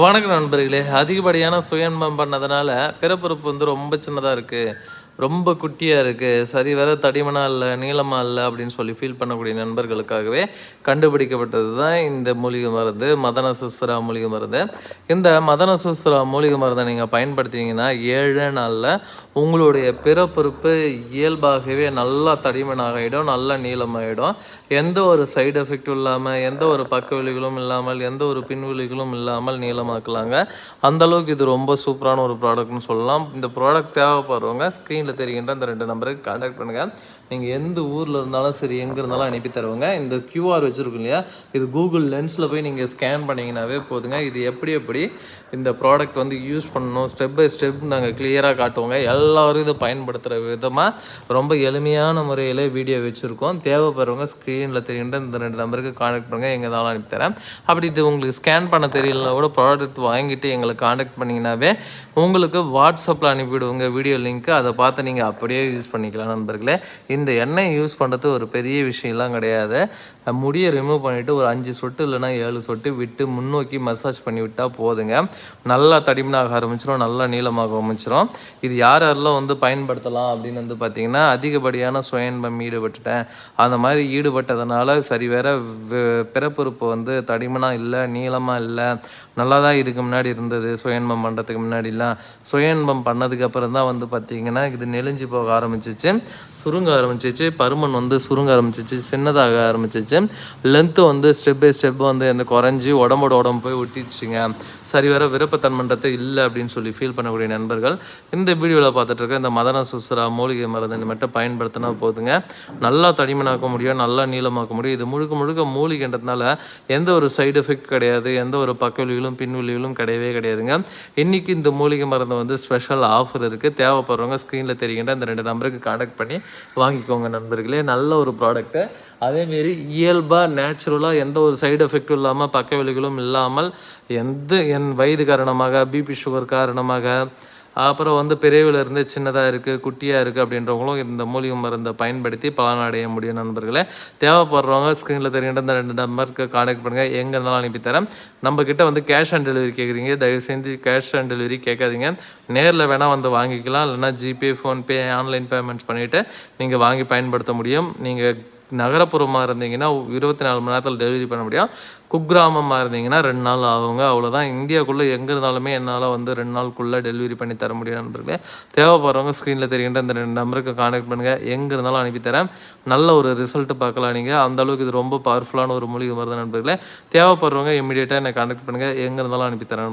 வணக்கம் நண்பர்களே. அதிகப்படியான சுயன்பம் பண்ணதுனால பிறப்புறுப்பு வந்து ரொம்ப சின்னதாக இருக்குது ரொம்ப குட்டியாக இருக்குது சரி வர தடிமனாக இல்லை நீளமாக இல்லை அப்படின்னு சொல்லி ஃபீல் பண்ணக்கூடிய நண்பர்களுக்காகவே கண்டுபிடிக்கப்பட்டது தான் இந்த மூலிகை மருந்து மதன சுஸ்ரா மூலிகை மருந்து. இந்த மதன சுஸ்ரா மூலிகை மருந்தை நீங்கள் பயன்படுத்திங்கன்னா ஏழு நாளில் உங்களுடைய பிறப்புறுப்பு இயல்பாகவே நல்லா தடிமனாகிடும் நல்லா நீளமாகிடும். எந்த ஒரு சைடு எஃபெக்டும் இல்லாமல் எந்த ஒரு பக்க விழிகளும் இல்லாமல் எந்த ஒரு பின்விழிகளும் இல்லாமல் நீளமாக்கலாங்க. அந்தளவுக்கு இது ரொம்ப சூப்பரான ஒரு ப்ராடக்ட்னு சொல்லலாம். இந்த ப்ராடக்ட் தேவைப்படுறவங்க ஸ்க்ரீனில் தெரிகின்ற இந்த ரெண்டு நம்பருக்கு காண்டாக்ட் பண்ணுங்கள் நீங்கள் எந்த ஊரில் இருந்தாலும் சரி எங்கே இருந்தாலும் அனுப்பி தருவாங்க. இந்த கியூஆர் வச்சுருக்கோம் இல்லையா? இது கூகுள் லென்ஸில் போய் நீங்கள் ஸ்கேன் பண்ணிங்கனாவே போதுங்க. இது எப்படி எப்படி இந்த ப்ராடக்ட் வந்து யூஸ் பண்ணணும் ஸ்டெப் பை ஸ்டெப் நாங்கள் கிளியராக காட்டுவோங்க. எல்லாரும் இதை பயன்படுத்துகிற விதமாக ரொம்ப எளிமையான முறையில் வீடியோ வச்சுருக்கோம். தேவைப்படுறவங்க ஸ்க்ரீனில் தெரிகின்ற இந்த ரெண்டு நம்பருக்கு காண்டாக்ட் பண்ணுங்கள் எங்கே இருந்தாலும் அனுப்பி தரேன். அப்படி இது உங்களுக்கு ஸ்கேன் பண்ண தெரியலனா கூட ப்ராடக்ட் வாங்கிட்டு எங்களை காண்டாக்ட் பண்ணிங்கனாவே உங்களுக்கு வாட்ஸ்அப்பில் அனுப்பிவிடுவோங்க. வீடியோ லிங்க்கு அதை பார்த்து நீங்கள் அப்படியே யூஸ் பண்ணிக்கலாம் நண்பர்களே. இந்த எண்ணெய் யூஸ் பண்ணுறது ஒரு பெரிய விஷயம்லாம் கிடையாது. முடியை ரிமூவ் பண்ணிவிட்டு ஒரு அஞ்சு சொட்டு இல்லைனா ஏழு சொட்டு விட்டு முன்னோக்கி மசாஜ் பண்ணி விட்டால் போதுங்க. நல்லா தடிமனாக ஆரம்பிச்சிடும் நல்லா நீளமாக ஆரம்பிச்சிடும் இது யார் யாரெல்லாம் வந்து பயன்படுத்தலாம் அப்படின்னு வந்து பார்த்தீங்கன்னா அதிகப்படியான சுயன்பம் ஈடுபட்டுட்டேன். அந்த மாதிரி ஈடுபட்டதுனால சரி வேற பிறப்புறுப்பு வந்து தடிமனாக இல்லை நீளமாக இல்லை நல்லா தான் இதுக்கு முன்னாடி இருந்தது சுயன்பம் பண்ணுறதுக்கு முன்னாடிலாம். சுயன்பம் பண்ணதுக்கு அப்புறம் தான் வந்து பார்த்திங்கன்னா இது நெளிஞ்சு போக ஆரம்பிச்சிச்சு சுருங்க ஆரம்பிச்சிச்சு பருமன் வந்து சுருங்க ஆரம்பிச்சிச்சு சின்னதாக ஆரம்பிச்சிச்சு. லென்த்து வந்து ஸ்டெப் பை ஸ்டெப் வந்து அந்த குறைஞ்சி உடம்போட உடம்பு போய் ஒட்டிடுச்சுங்க. சரி வர விருப்பத்தன்மன்றத்தை இல்லை அப்படின்னு சொல்லி ஃபீல் பண்ணக்கூடிய நண்பர்கள் இந்த வீடியோவில் பார்த்துட்டு இருக்க இந்த மதன சுசரா மூலிகை மருந்து மட்டும் பயன்படுத்தினா போதுங்க. நல்லா தடிமனாக்க முடியும் நல்லா நீளமாக்க முடியும். இது முழுக்க முழுக்க மூலிகைன்றதுனால எந்த ஒரு சைடு எஃபெக்ட் கிடையாது எந்த ஒரு பக்கவிலிகளும் பின்விலிகளும் கிடையவே கிடையாதுங்க. இன்றைக்கி இந்த மூலிகை மருந்து வந்து ஸ்பெஷல் ஆஃபர் இருக்குது தேவைப்படுறவங்க ஸ்க்ரீனில் தெரிகின்ற இந்த ரெண்டு நம்பருக்கு காண்டாக்ட் பண்ணி வாங்கிக்கோங்க நண்பர்களே. நல்ல ஒரு ப்ராடக்ட்டு அதேமாரி இயல்பாக நேச்சுரலாக எந்த ஒரு சைடு எஃபெக்டும் இல்லாமல் பக்க விலைகளும் இல்லாமல் எந்த என் வயது காரணமாக பிபி சுகர் காரணமாக அப்புறம் வந்து பெரியவில் இருந்து சின்னதாக இருக்குது குட்டியாக இருக்குது அப்படின்றவங்களும் இந்த மூலிகை மருந்தை பயன்படுத்தி பலனடைய முடியும் நண்பர்களே. தேவைப்படுறவங்க ஸ்க்ரீனில் தெரிகின்ற இந்த ரெண்டு நம்பருக்கு கான்டாக்ட் பண்ணுங்கள் எங்கே இருந்தாலும் அனுப்பித்தரேன் நம்மக்கிட்ட வந்து கேஷ் ஆன் டெலிவரி கேட்குறீங்க தயவு செஞ்சு கேஷ் ஆன் டெலிவரி கேட்காதீங்க. நேரில் வேணால் வந்து வாங்கிக்கலாம். இல்லைனா ஜிபே ஃபோன்பே ஆன்லைன் பேமெண்ட்ஸ் பண்ணிவிட்டு நீங்கள் வாங்கி பயன்படுத்த முடியும். நீங்கள் நகரப்புறமாக இருந்தீங்கன்னா இருபத்தி நாலு மணி நேரத்தில் டெலிவரி பண்ண முடியும். குக்கிராமமாக இருந்தீங்கன்னா ரெண்டு நாள் ஆகுங்க. அவ்வளோதான் இந்தியாவுக்குள்ளே எங்கே இருந்தாலுமே என்னால் வந்து ரெண்டு நாளுக்குள்ளே டெலிவரி பண்ணி தர முடியும் நண்பர்களே. தேவைப்படுறவங்க ஸ்க்ரீனில் தெரிகின்ற இந்த ரெண்டு நம்பருக்கு கான்டாக்ட் பண்ணுங்கள் எங்கே இருந்தாலும் அனுப்பித்தரேன் நல்ல ஒரு ரிசல்ட் பார்க்கலாம் நீங்கள் அந்தளவுக்கு இது ரொம்ப பவர்ஃபுல்லான ஒரு மூலிகை மருந்து நண்பர்களே. தேவைப்படுறவங்க இமீடியட்டாக என்னை கான்டாக்ட் பண்ணுங்கள் எங்கே இருந்தாலும் அனுப்பித்தரேன்